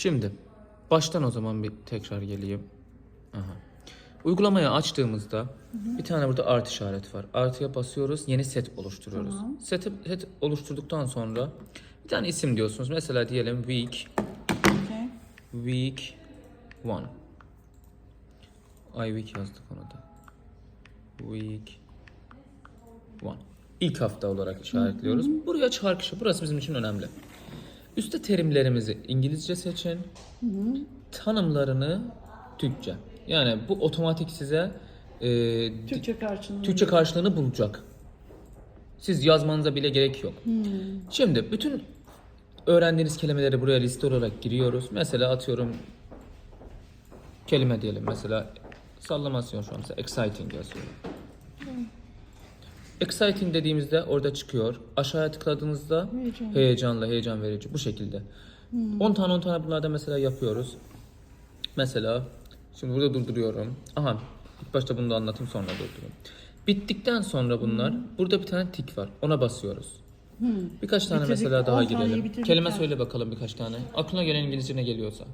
Şimdi baştan o zaman bir tekrar geleyim. Aha. Uygulamayı açtığımızda bir tane burada artı işareti var. Artıya basıyoruz, yeni set oluşturuyoruz. Set, set oluşturduktan sonra bir tane isim diyorsunuz. Mesela diyelim week Okay. week 1. Ay week yazdık ona da. Week 1. İlk hafta olarak işaretliyoruz. Buraya çarpışı. Burası bizim için önemli. Üste terimlerimizi İngilizce seçin. Tanımlarını Türkçe. Yani bu otomatik size e, Türkçe karşılığı. Türkçe karşılığını bulacak. Siz yazmanıza bile gerek yok. Şimdi bütün öğrendiğiniz kelimeleri buraya liste olarak giriyoruz. Mesela atıyorum kelime diyelim. Mesela sallamasyon şu an mesela exciting yazıyorum. Exciting dediğimizde orada çıkıyor. Aşağıya tıkladığınızda Heyecan. heyecanlı, heyecan verici bu şekilde. 10 tane 10 tane bunlarda mesela yapıyoruz. Mesela şimdi burada durduruyorum. Aha ilk başta bunu da anlatayım sonra durduruyorum. Bittikten sonra bunlar burada bir tane tik var. Ona basıyoruz. Birkaç tane Bitirdik, mesela daha girelim. bitirdik Kelime yani. söyle bakalım birkaç tane. Aklına gelen İngilizce ne geliyorsa.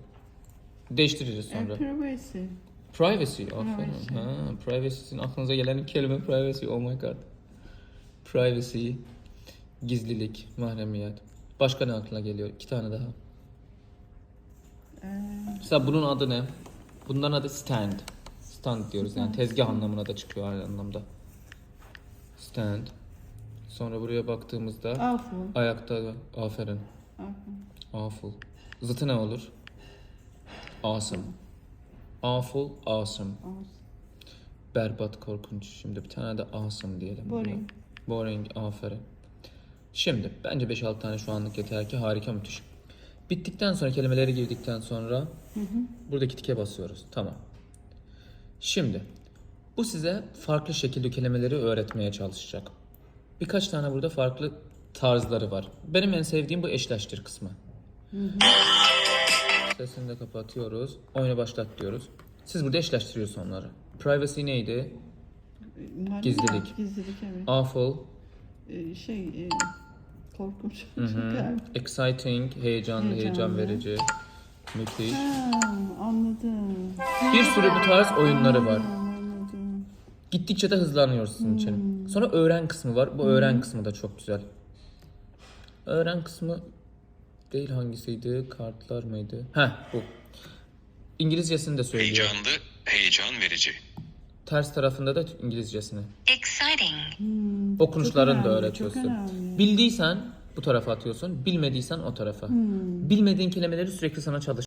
Değiştiririz sonra. E, privacy. Privacy. Aferin. Privacy. Ha, aklınıza gelen kelime privacy. Oh my god. Privacy. Gizlilik. Mahremiyet. Başka ne aklına geliyor? İki tane daha. Ee, Mesela bunun adı ne? Bunların adı stand. Stand diyoruz yani tezgah anlamına da çıkıyor aynı anlamda. Stand. Sonra buraya baktığımızda awful. ayakta aferin. Awful. Awful. Zıtı ne olur? Awesome. Awful, awesome. Awesome. Berbat, korkunç. Şimdi bir tane de awesome diyelim. Boring. Boring, aferin. Şimdi bence 5-6 tane şu anlık yeter ki harika müthiş. Bittikten sonra kelimeleri girdikten sonra buradaki tike basıyoruz. Tamam. Şimdi bu size farklı şekilde kelimeleri öğretmeye çalışacak. Birkaç tane burada farklı tarzları var. Benim en sevdiğim bu eşleştir kısmı. Sesini de kapatıyoruz. Oyunu başlat diyoruz. Siz burada eşleştiriyorsunuz onları. Privacy neydi? Bunlar Gizlilik. Gizlilik evet. Awful, Ee, şey e, korkunç. Hı. Süper. Exciting, heyecanlı, heyecan Heyecanlı. verici, müthiş. Ha, anladım. Bir sürü bu tarz oyunları var. Anladım. Gittikçe de hızlanıyor sizin için. Sonra öğren kısmı var. Bu öğren kısmı da çok güzel. Öğren kısmı değil hangisiydi? Kartlar mıydı? Heh bu. İngilizcesini de söylüyor. Heyecanlı, heyecan verici. Ters tarafında da İngilizcesini. Exciting. Hmm, Okunuşlarını da öğretiyorsun. Bildiysen bu tarafa atıyorsun. Bilmediysen o tarafa. Bilmediğin kelimeleri sürekli sana çalış.